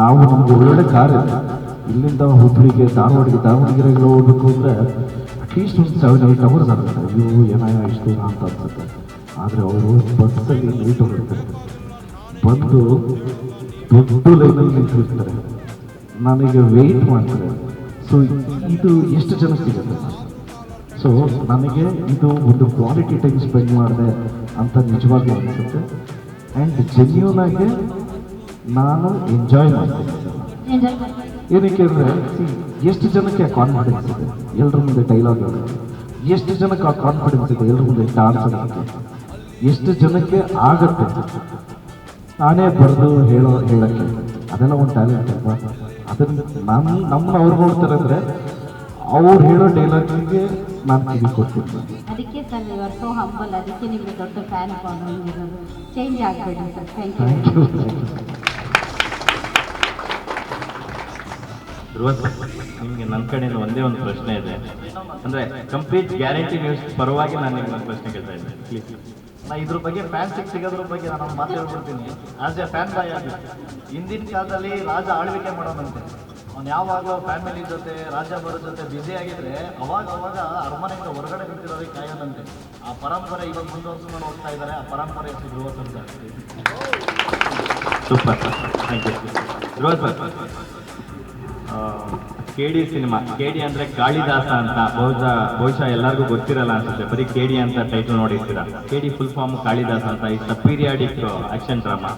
ನಾವು ನಮ್ಗೆ ಒಳ್ಳೊಳ್ಳೆ ಕಾರ್ಯ ಇಲ್ಲಿಂದ ಹುಬ್ಳಿಗೆ ಧಾರವಾಡಿಗೆ ದಾವಣಗೆರೆಗೆ ಹೋಗ್ಬೇಕು ಅಂದರೆ ಅಟ್ಲೀಸ್ಟ್ ಒಂದು ಸೆವೆನ್ ಏಟ್ ಅವರ್ಸ್ ಆಗುತ್ತೆ ಅಯ್ಯೋ ಏನಾಯ ಇಷ್ಟು ಅಂತ ಅನ್ಸುತ್ತೆ ಆದರೆ ಅವರು ಬಸ್ಸಲ್ಲಿ ನೀಟ್ ಹೋಗಿರ್ತಾರೆ ಬಂದು ದೊಡ್ಡ ಲೈನಲ್ಲಿ ನಿಂತಿರ್ತಾರೆ ನನಗೆ ವೆಯ್ಟ್ ಮಾಡ್ತಾರೆ ಸೊ ಇದು ಎಷ್ಟು ಜನ ಸಿಗುತ್ತೆ ಸೊ ನನಗೆ ಇದು ಒಂದು ಕ್ವಾಲಿಟಿ ಟೈಮ್ ಸ್ಪೆಂಡ್ ಮಾಡಿದೆ ಅಂತ ನಿಜವಾಗ್ಲೂ ಅನಿಸುತ್ತೆ ಆ್ಯಂಡ್ ಜೆನ್ಯೂನ್ ಆಗಿ ನಾನು ಎಂಜಾಯ್ ಮಾಡ್ತೀನಿ. ಏನಕ್ಕೆ ಅಂದರೆ ಎಷ್ಟು ಜನಕ್ಕೆ ಆ ಕಾನ್ಫಿಡೆನ್ಸ್ ಇದೆ ಎಲ್ಲರ ಮುಂದೆ ಡೈಲಾಗ್ ಇದೆ ಎಷ್ಟು ಜನಕ್ಕೆ ಆ ಕಾನ್ಫಿಡೆನ್ಸ್ ಇದೆ ಎಲ್ಲರ ಮುಂದೆ ಡಾನ್ಸ್ ಇದೆ ಎಷ್ಟು ಜನಕ್ಕೆ ಆಗತ್ತೆ? ತಾನೇ ಬರೆದು ಹೇಳೋ ಹೇಳಕ್ಕೆ. ಅದೆಲ್ಲ ಒಂದು ಟ್ಯಾಲೆಂಟ್ ಅಲ್ವಾ? ಅದನ್ನ ನಮ್ಮ ನಮ್ಮನ್ನ ಅವ್ರು ನೋಡ್ತಾರೆ ಅಂದರೆ ಅವ್ರು ಹೇಳೋ ಡೈಲಾಗ್ಗೆ ನಾನು ಕಿವಿ ಕೊಡ್ತೀನಿ. ಅದಕ್ಕೆ ಸರ್ ನೀವು ಸೋ ಹಂಬಲ್ ಅದಕ್ಕೆ ನಿಮಗೆ ದೊಡ್ಡ ಫ್ಯಾನ್ ಫಾಲೋಯಿಂಗ್ ಇರೋದು. ಚೇಂಜ್ ಆಗಬೇಡಿ ಸರ್ ಥ್ಯಾಂಕ್ ಯು ಸರ್, ನಿಮ್ಗೆ ನನ್ನ ಕಡೆಯಿಂದ ಒಂದೇ ಒಂದು ಪ್ರಶ್ನೆ ಇದೆ. ಅಂದರೆ ಕಂಪ್ಲೀಟ್ ಗ್ಯಾರಂಟಿ ನ್ಯೂಸ್ ಪರವಾಗಿ ನಾನು ನಿಮ್ಗೆ ಒಂದು ಪ್ರಶ್ನೆ ಕೇಳ್ತಾ ಇದ್ದೆ ಪ್ಲೀಸ್ ನಾ ಇದ್ರ ಬಗ್ಗೆ ಫ್ಯಾನ್ ಸಿಕ್ ಸಿಗೋದ್ರ ಬಗ್ಗೆ ನಾನು ಒಂದು ಮಾತು ಹೇಳ್ಬಿಡ್ತೀನಿ. ಆಸ್ ಎ ಫ್ಯಾನ್ ಬಾಯ್ ಆಗಿ ಹಿಂದಿನ ಕಾಲದಲ್ಲಿ ರಾಜ ಆಳ್ವಿಕೆ ಮಾಡೋನಂತೆ ಅವ್ನು ಯಾವಾಗಲೂ ಫ್ಯಾಮಿಲಿ ಜೊತೆ ರಾಜ ಬರೋ ಜೊತೆ ಬ್ಯುಸಿ ಆಗಿದ್ರೆ ಅವಾಗ ಅವಾಗ ಅರಮನೆಯಿಂದ ಹೊರಗಡೆ ನಿಂತಿರೋರಿಗೆ ಕಾಯೋದಂತೆ. ಆ ಪರಂಪರೆ ಇವಾಗ ಮುಂದುವರ್ಸ್ಕೊಂಡು ಹೋಗ್ತಾ ಇದ್ದಾರೆ ಆ ಪರಂಪರೆ ಹೆಸರು Dhruva sir super thank you Dhruva sir K D cinema K D ಅಂದ್ರೆ ಕಾಳಿದಾಸ ಅಂತ ಬಹುಶಃ ಬಹುಶಃ ಎಲ್ಲರಿಗೂ ಗೊತ್ತಿರಲ್ಲ ಅನ್ಸುತ್ತೆ. ಬರೀ ಕೆ ಡಿ ಅಂತ ಟೈಟಲ್ ನೋಡಿರ್ತೀರಾ? K D full form Kalidasa ಅಂತ ಇಷ್ಟ ಪೀರಿಯಾಡಿಕ್ ಆಕ್ಷನ್ ಡ್ರಾಮಾ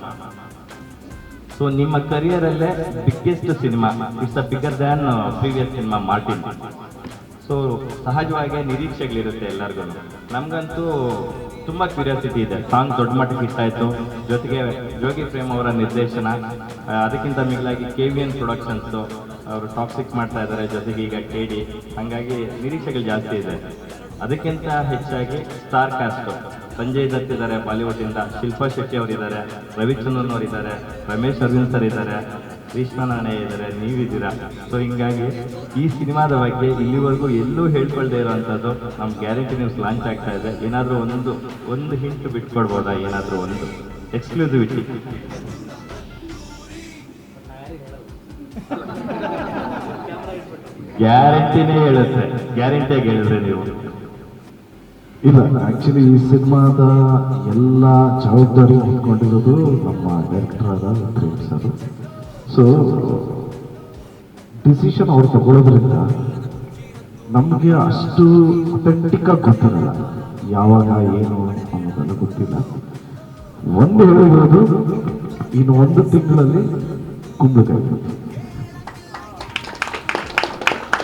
ಸೊ ನಿಮ್ಮ ಕರಿಯರ್ ಅಲ್ಲೇ biggest cinema it's a bigger than previous cinema Martin so ಸಹಜವಾಗಿ ನಿರೀಕ್ಷೆಗಳಿರುತ್ತೆ ಎಲ್ಲರಿಗೂ ನಮಗಂತೂ ತುಂಬ ಕ್ಯೂರಿಯಾಸಿಟಿ ಇದೆ. ಸಾಂಗ್ ದೊಡ್ಡ ಮಟ್ಟಕ್ಕೆ ಇಷ್ಟ ಆಯಿತು. ಜೊತೆಗೆ ಯೋಗಿ ಪ್ರೇಮ್ ಅವರ ನಿರ್ದೇಶನ, ಅದಕ್ಕಿಂತ ಮಿಗಿಲಾಗಿ ಕೆ ವಿ ಎನ್ ಪ್ರೊಡಕ್ಷನ್ಸು ಅವರು ಟಾಕ್ಸಿಕ್ ಮಾಡ್ತಾ ಇದ್ದಾರೆ, ಜೊತೆಗೆ ಈಗ ಕೆ ಡಿ ಹಾಗಾಗಿ ನಿರೀಕ್ಷೆಗಳು ಜಾಸ್ತಿ ಇದೆ. ಅದಕ್ಕಿಂತ ಹೆಚ್ಚಾಗಿ ಸ್ಟಾರ್ ಕಾಸ್ಟು ಸಂಜಯ್ ದತ್ ಇದ್ದಾರೆ ಬಾಲಿವುಡ್ಡಿಂದ ಶಿಲ್ಪಾ ಶೆಟ್ಟಿ ಅವರಿದ್ದಾರೆ ರವಿಚಂದ್ರನ್ ಅವರಿದ್ದಾರೆ ರಮೇಶ್ ಅರವಿಂದ್ ಸರ್ ಇದ್ದಾರೆ ಕೃಷ್ಣ ಇದ್ದಾರೆ, ನೀವಿದ್ದೀರಾ? ಸೊ ಹಿಂಗಾಗಿ ಈ ಸಿನಿಮಾದ ಬಗ್ಗೆ ಇಲ್ಲಿವರೆಗೂ ಎಲ್ಲೂ ಹೇಳ್ಕೊಳ್ದೆ ಇರೋವಂಥದ್ದು ನಮ್ಮ ಗ್ಯಾರಂಟಿ ನ್ಯೂಸ್ ಲಾಂಚ್ ಆಗ್ತಾ ಇದೆ. ಏನಾದರೂ ಒಂದು ಒಂದು ಹಿಂಟ್ ಬಿಟ್ಕೊಡ್ಬೋದಾ? ಏನಾದರೂ ಒಂದು. ಎಕ್ಸ್ಕ್ಲೂಸಿವಿಟಿ ಗ್ಯಾರಂಟಿನೇ ಹೇಳುತ್ತೆ. ಗ್ಯಾರಂಟಿ ಹೇಳಿದ್ರೆ ನೀವು. ಇಲ್ಲ ಆಕ್ಚುಲಿ ಈ ಸಿನಿಮಾದ ಎಲ್ಲ ಜವಾಬ್ದಾರಿ ಹೊತ್ಕೊಂಡಿರೋದು ನಮ್ಮ ಡೈರೆಕ್ಟರ್ ಆದ ಸರ್ ಸೊ ಡಿಸಿಷನ್ ಅವ್ರು ತಗೊಳ್ಳೋದ್ರಿಂದ ನಮಗೆ ಅಷ್ಟು ಅಥೆಂಟಿಕ್ಕಾಗಿ ಗೊತ್ತಿರಲ್ಲ. ಯಾವಾಗ, ಏನು ಅನ್ನೋದೆಲ್ಲ ಗೊತ್ತಿಲ್ಲ. ಒಂದು ಹೇಳಿರೋದು, ಇನ್ನು ಒಂದು ತಿಂಗಳಲ್ಲಿ ಕುಂಬಳಕಾಯಿ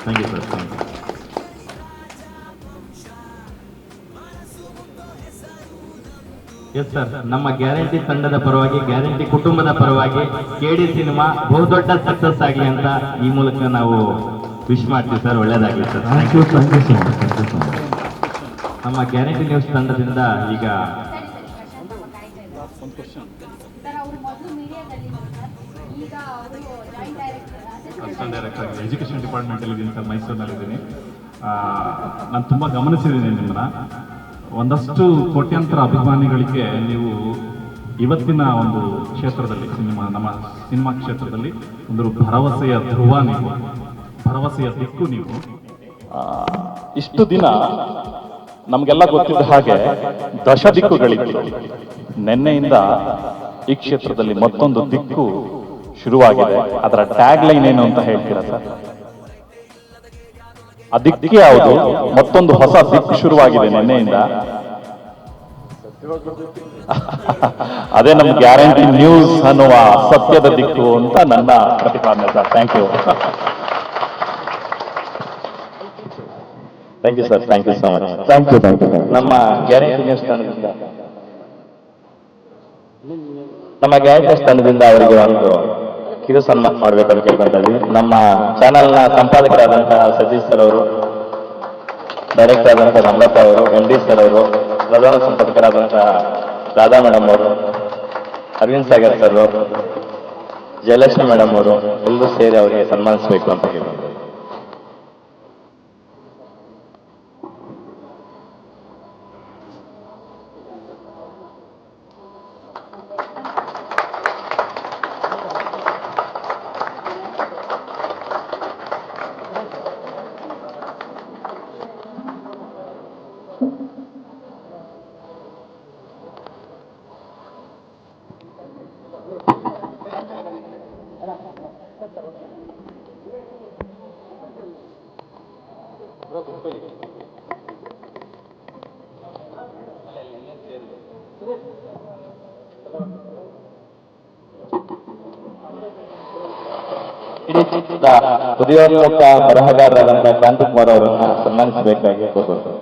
thank you sir thank you yes sir ನಮ್ಮ ಗ್ಯಾರಂಟಿ ತಂಡದ ಪರವಾಗಿ ಗ್ಯಾರಂಟಿ ಕುಟುಂಬದ ಪರವಾಗಿ ಕೆಡಿ ಸಿನಿಮಾ ಬಹುದೊಡ್ಡ ಸಕ್ಸಸ್ ಆಗಲಿ ಅಂತ ಈ ಮೂಲಕ ನಾವು ವಿಶ್ ಮಾಡ್ತೀವಿ ಸರ್ ಒಳ್ಳೇದಾಗಲಿ sir thank you thank you so much thank you so much ನಮ್ಮ ಗ್ಯಾರಂಟಿ ನ್ಯೂಸ್ ತಂಡದಿಂದ ಈಗ ಅಸಿಸ್ಟೆಂಟ್ ಡೈರೆಕ್ಟರ್ ಆಗಿ ಎಜುಕೇಷನ್ ಡಿಪಾರ್ಟ್ಮೆಂಟಲ್ಲಿ ಇದ್ದೀನಿ ಸರ್ ಮೈಸೂರಿನಲ್ಲಿದ್ದೀನಿ ನಾನು ತುಂಬ ಗಮನಿಸಿದ್ದೀನಿ ನಿಮ್ಮನ್ನ. ಒಂದಷ್ಟು ಕೋಟ್ಯಂತರ ಅಭಿಮಾನಿಗಳಿಗೆ ನೀವು ಇವತ್ತಿನ ಒಂದು ಕ್ಷೇತ್ರದಲ್ಲಿ, ಸಿನಿಮಾ, ನಮ್ಮ ಸಿನಿಮಾ ಕ್ಷೇತ್ರದಲ್ಲಿ ಒಂದು ಭರವಸೆಯ ಧ್ರುವ ನೀವು, ಭರವಸೆಯ ದಿಕ್ಕು ನೀವು. ಇಷ್ಟು ದಿನ ನಮಗೆಲ್ಲ ಗೊತ್ತಿದ್ದ ಹಾಗೆ ದಶ ದಿಕ್ಕುಗಳಿತ್ತು ನಿನ್ನೆಯಿಂದ ಈ ಕ್ಷೇತ್ರದಲ್ಲಿ ಮತ್ತೊಂದು ದಿಕ್ಕು ಶುರುವಾಗಿದೆ. ಅದರ ಟ್ಯಾಗ್ ಲೈನ್ ಏನು ಅಂತ ಹೇಳ್ತೀರಾ ಸರ್? ಆ ದಿಕ್ಕೆ ಯಾವುದು? ಮತ್ತೊಂದು ಹೊಸ ದಿಕ್ಕು ಶುರುವಾಗಿದೆ ನಿನ್ನೆಯಿಂದ. ಅದೇ ನಮ್ಮ ಗ್ಯಾರಂಟಿ ನ್ಯೂಸ್ ಅನ್ನುವ ಸತ್ಯದ ದಿಕ್ಕು ಅಂತ ನನ್ನ ಪ್ರತಿಪಾದನೆ sir. Thank you thank you sir thank you so much thank you thank you ನಮ್ಮ ಗ್ಯಾರಂಟಿ ನ್ಯೂಸ್ ತಂಡದಿಂದ. ನಮ್ಮ ಗ್ಯಾರಂಟಿ ನ್ಯೂಸ್ ತಂಡದಿಂದ ಅವರಿಗೆ ಒಂದು ಕಿರು ಸನ್ಮಾನ ಮಾಡ್ಬೇಕಂತ ಕೇಳ್ಕೊಂತ ನಮ್ಮ ಚಾನೆಲ್ನ ಸಂಪಾದಕರಾದಂತಹ ಸತೀಶ್ ಸರ್ ಅವರು ಡೈರೆಕ್ಟರ್ ಆದಂತಹ ನಮ್ರತಾ ಅವರು ಎಂ ಡಿ ಸರ್ ಅವರು, ಪ್ರಧಾನ ಸಂಪಾದಕರಾದಂತಹ ರಾಧಾ ಮೇಡಮ್ ಅವರು, ಅರವಿಂದ್ ಸಾಗರ್ ಸರ್ ಅವರು, ಜಯಲಕ್ಷ್ಮಿ ಮೇಡಮ್ ಅವರು, ಎಲ್ಲರೂ ಸೇರಿ ಅವರಿಗೆ ಸನ್ಮಾನಿಸಬೇಕು ಅಂತ ಹೇಳಿದ್ರು ಇಡೀ ಚಿತ್ರದ ಉದಯೋನ್ಮುಖ ಬರಹಗಾರರಾದಂತಹ ಕಾಂತಕುಮಾರ್ ಅವರನ್ನ ಸನ್ಮಾನಿಸಬೇಕಾಗಿ ಕೋರುವುದು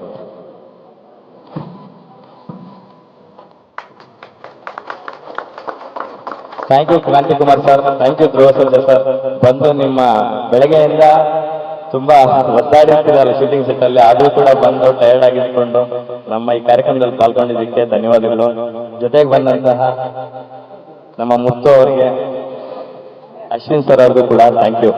thank you Krantikumar sir. Thank you Dhruva sir. ಬಂದು ನಿಮ್ಮ ಬೆಳಗ್ಗೆಯಿಂದ ತುಂಬಾ ಒದ್ದಾಡಿರ್ತಿದ್ದಾರೆ ಶೂಟಿಂಗ್ ಸೆಟ್ ಅಲ್ಲಿ. ಆದ್ರೂ ಕೂಡ ಬಂದು ಟಯರ್ಡ್ ಆಗಿದ್ಕೊಂಡು ನಮ್ಮ ಈ ಕಾರ್ಯಕ್ರಮದಲ್ಲಿ ಪಾಲ್ಗೊಂಡಿದ್ದಕ್ಕೆ ಧನ್ಯವಾದಗಳು. ಜೊತೆಗೆ ಬಂದಂತಹ ನಮ್ಮ ಮುತ್ತು ಅವರಿಗೆ ಅಶ್ವಿನ್ ಸರ್ ಅವ್ರಿಗೂ ಕೂಡ ಥ್ಯಾಂಕ್ ಯು